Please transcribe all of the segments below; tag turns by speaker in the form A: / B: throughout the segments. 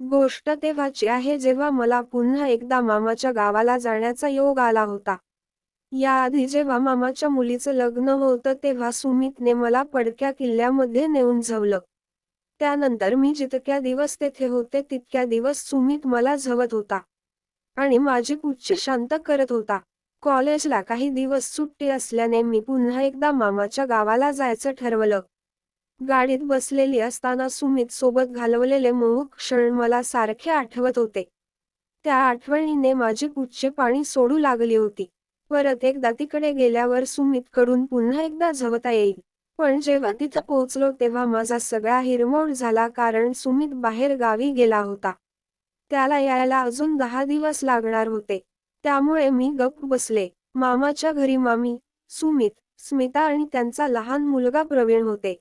A: गोष्ट तेव्हाची आहे जेव्हा मला पुन्हा एकदा मामाच्या गावाला जाण्याचा योग आला होता. याआधी जेव्हा मामाच्या मुलीचं लग्न होतं तेव्हा सुमितने मला पडक्या किल्ल्यामध्ये नेऊन झवलं. त्यानंतर मी जितक्या दिवस तेथे होते तितक्या दिवस सुमित मला झवत होता. आणि माझी पुच्छ शांत करत होता. कॉलेजला काही दिवस सुट्टी असल्याने मी पुन्हा एकदा मामाच्या गावाला जायचं ठरवलं. गाडीत बसलेली असताना सुमित सोबत घालवलेले मोहक क्षण मला सारखे आठवत होते. त्या आठवणीने माझी पुच्चे पाणी सोडू लागली होती. परत एकदा तिकडे गेल्यावर सुमित कडून पुन्हा एकदा झवता येईल. पण जेव्हा तिथं पोहोचलो तेव्हा माझा सगळा हिरमोड झाला कारण सुमित बाहेर गावी गेला होता. त्याला यायला अजून दहा दिवस लागणार होते. त्यामुळे मी गप्प बसले. मामाच्या घरी मामी सुमित स्मिता आणि त्यांचा लहान मुलगा प्रवीण होते.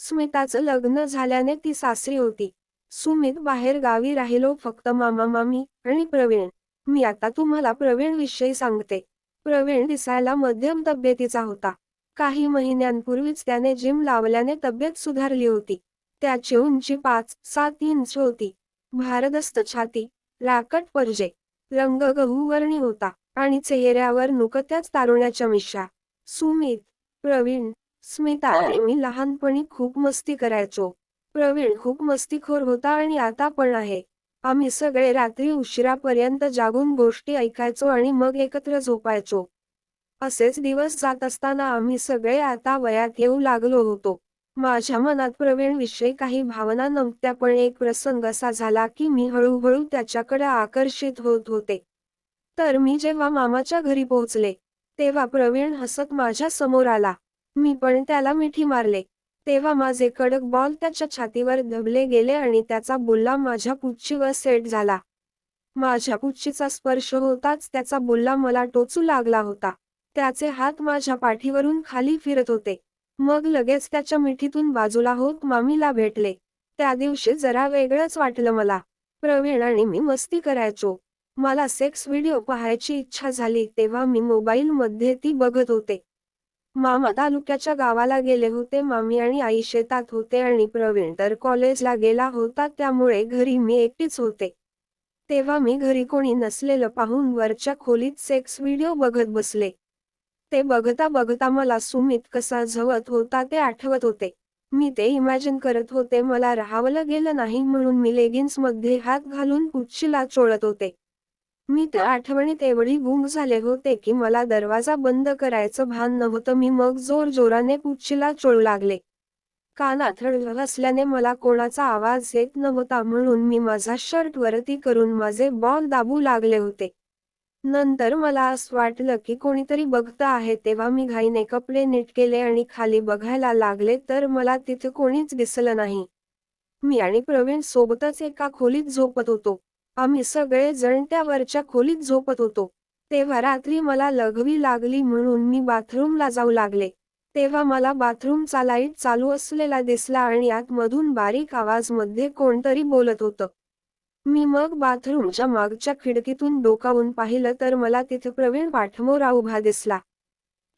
A: स्मिताचं लग्न झाल्याने ती सासरी होती. सुमित बाहेर गावी राहिलो फक्त मामा मामी आणि प्रवीण. मी आता तुम्हाला प्रवीण विषयी सांगते. प्रवीण दिसायला मध्यम तब्येतीचा होता. काही महिन्यांपूर्वीच त्याने जिम लावल्याने तब्येत सुधारली होती. त्याची उंची पाच सात इंच होती. भारदस्त छाती राकट पर्जे रंग गहूवर्णी होता आणि चेहऱ्यावर नुकत्याच तारुण्याच्या मिशा सुमित प्रवीण स्मिता आणि मी लहानपणी खूप मस्ती करायचो. प्रवीण खूप मस्तीखोर होता आणि आता पण आहे. आम्ही सगळे रात्री उशिरापर्यंत जागून गोष्टी ऐकायचो आणि मग एकत्र झोपायचो. असेच दिवस जात असताना आम्ही सगळे आता वयात येऊ लागलो होतो. माझ्या मनात प्रवीण विषयी काही भावना नव्हत्या पण एक प्रसंग असा झाला की मी हळूहळू त्याच्याकडे आकर्षित होत होते. तर मी जेव्हा मामाच्या घरी पोहोचले तेव्हा प्रवीण हसत माझ्यासमोर आला. मी पण त्याला मिठी मारले. तेव्हा माझे कडक बॉल त्याच्या छातीवर दबले गेले आणि त्याचा बुल्ला माझ्या पुच्छीवर सेट झाला. माझ्या पुच्छीचा स्पर्श होताच त्याचा बुल्ला मला टोचू लागला होता. त्याचे हात माझ्या पाठीवरून खाली फिरत होते. मग लगेच त्याच्या मिठीतून बाजूला होत मामीला भेटले. त्या दिवशी जरा वेगळंच वाटलं मला. प्रवीण आणि मी मस्ती करायचो. मला सेक्स व्हिडिओ पाहायची इच्छा झाली तेव्हा मी मोबाईल मध्ये ती बघत होते. मामा तालुक्याच्या गावाला गेले होते. मामी आणि आई शेतात होते आणि प्रवीण तर कॉलेजला गेला होता. त्यामुळे घरी मी एकटीच होते. तेव्हा मी घरी कोणी नसलेलं पाहून वरच्या खोलीत सेक्स व्हिडिओ बघत बसले. ते बघता बघता मला सुमित कसा झवत होता ते आठवत होते. मी ते इमॅजिन करत होते. मला राहावलं गेलं नाही म्हणून मी लेगिन्समध्ये हात घालून पुच्छीला चोळत होते. मी त्या आठवणीत एवढी गुंग झाले होते की मला दरवाजा बंद करायचं भान नव्हतं. मी मग जोर जोराने पुच्छीला चोळू लागले. कानात रडलं असल्याने मला कोणाचा आवाज येत नव्हता म्हणून मी माझा शर्ट वरती करून माझे बॉल दाबू लागले होते. नंतर मला असं वाटलं की कोणीतरी बघता आहे. तेव्हा मी घाईने कपडे नीट केले आणि खाली बघायला लागले तर मला तिथे कोणीच दिसलं नाही. मी आणि प्रवीण सोबतच एका खोलीत झोपत होतो. आम्ही सगळे जण त्या वरच्या खोलीत झोपत होतो. तेव्हा रात्री मला लघवी लागली म्हणून मी बाथरूमला जाऊ लागले. तेव्हा मला बाथरूमचा लाइट चालू असलेला दिसला आणि आतमधून बारीक आवाजमध्ये कोणतरी बोलत होतं. मी मग बाथरूमच्या मागच्या खिडकीतून डोकावून पाहिलं तर मला तिथे प्रवीण पाठमोरा उभा दिसला.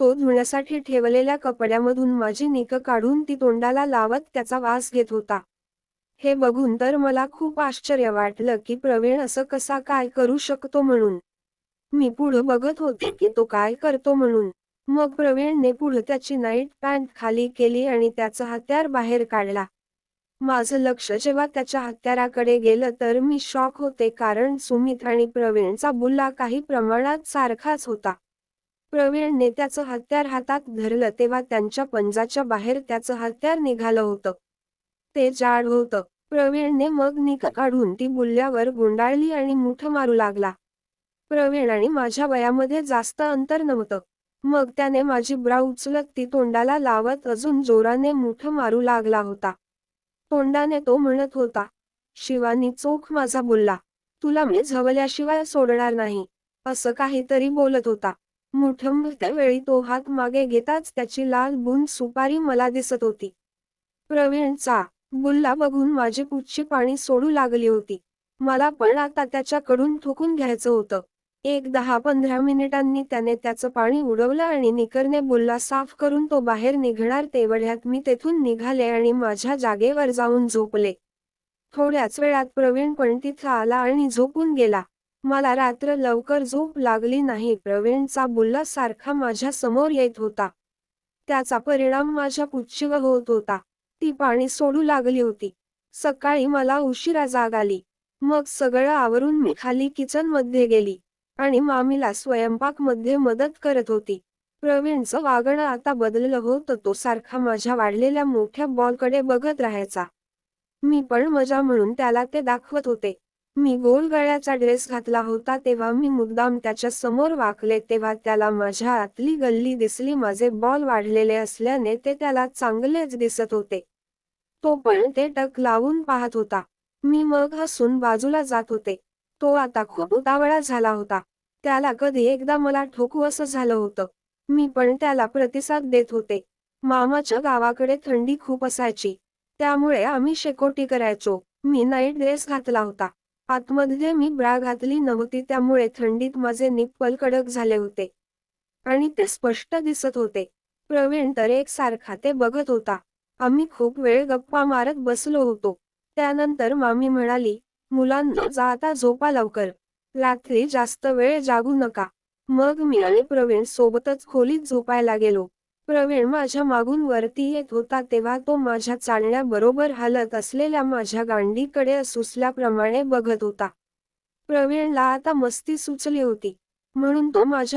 A: तो धुण्यासाठी ठेवलेल्या कपड्यामधून माझी निक काढून ती तोंडाला लावत त्याचा वास घेत होता. हे बघून तर मला खूप आश्चर्य वाटलं की प्रवीण असं कसा काय करू शकतो म्हणून. मी पुढं बघत होते की तो काय करतो म्हणून. मग प्रवीणने पुढं त्याची नाईट पॅन्ट खाली केली आणि त्याचा हत्यार बाहेर काढला. माझं लक्ष जेव्हा त्याच्या हत्याराकडे गेलं तर मी शॉक होते कारण सुमित आणि प्रवीणचा बुल्ला काही प्रमाणात सारखाच होता. प्रवीणने त्याचं हत्यार हातात धरलं तेव्हा त्यांच्या पंजाच्या बाहेर त्याचं हत्यार निघालं होतं. ते जाड होतं प्रवीणने मग निक काढून ती बुल्ल्यावर गुंडाळली आणि मुठ मारू लागला. प्रवीण आणि माझ्या वयामध्ये जास्त अंतर नव्हतं. मग त्याने माझी ब्रा उचलत ती तोंडाला लावत अजून जोराने मुठ मारू लागला होता. तोंडाने तो म्हणत होता शिवानी चोख माझा बुल्ला. तुला मी झवल्याशिवाय सोडणार नाही. असं काहीतरी बोलत होता. मुठम त्यावेळी तो हात मागे घेताच त्याची लाल बुंद सुपारी मला दिसत होती. प्रवीणचा बुल्ला बघून माझी पुच्छी पाणी सोडू लागली होती. मला पण आता त्याच्याकडून थुकून घ्यायचं होतं. एक दहा पंधरा मिनिटांनी त्याने त्याचं पाणी उडवलं आणि निकरने बुल्ला साफ करून तो बाहेर निघणार तेवढ्यात मी तेथून निघाले आणि माझ्या जागेवर जाऊन झोपले. थोड्याच वेळात प्रवीण पण तिथं आला आणि झोपून गेला. मला रात्र लवकर झोप लागली नाही. प्रवीणचा बुल्ला सारखा माझ्यासमोर येत होता. त्याचा परिणाम माझ्या पुच्छीवर होत होता. ती पाणी सोडू लागली होती. सकाळी मला उशिरा जाग आली. मग सगळं आवरून मी खाली किचनमध्ये गेली आणि मामीला स्वयंपाकमध्ये मदत करत होती. प्रवीणचं वागणं आता बदललं होतं तो सारखा माझ्या वाढलेल्या मोठ्या बॉलकडे बघत राहायचा. मी पण मजा म्हणून त्याला ते दाखवत होते. मी गोल गळ्याचा ड्रेस घातला होता तेव्हा मी मुद्दाम त्याच्यासमोर वाकले तेव्हा त्याला माझ्या आतली गल्ली दिसली. माझे बॉल वाढलेले असल्याने ते त्याला चांगलेच दिसत होते. तो पण ते टक लावून पाहत होता. मी मग हसून बाजूला जात होते. तो आता खूप उतावळा झाला होता. त्याला कधी एकदा मला ठोकू असं झालं होतं. मी पण त्याला प्रतिसाद देत होते. मामाच्या गावाकडे थंडी खूप असायची. त्यामुळे आम्ही शेकोटी करायचो. मी नाईट ड्रेस घातला होता. आतमध्ये मी ब्रा घातली नव्हती त्यामुळे थंडीत माझे निप्पल कडक झाले होते. आणि ते स्पष्ट दिसत होते. प्रवीण तर एक सारखा ते बघत होता. आम्ही खूप वेळ गप्पा मारत बसलो होतो. त्यानंतर मामी म्हणाली मुलांना जाता झोपा लवकर. रात्री जास्त वेळ जागू नका. मग मी आणि प्रवीण सोबतच खोलीत झोपायला गेलो. प्रवीण माझ्या मागून वरती येत होता तेव्हा तो माझ्या चालण्याबरोबर हालत असलेल्या माझ्या गांडीकडे सुसल्याप्रमाणे बघत होता. प्रवीणला आता मस्ती सुचली होती. म्हणून तो माझ्या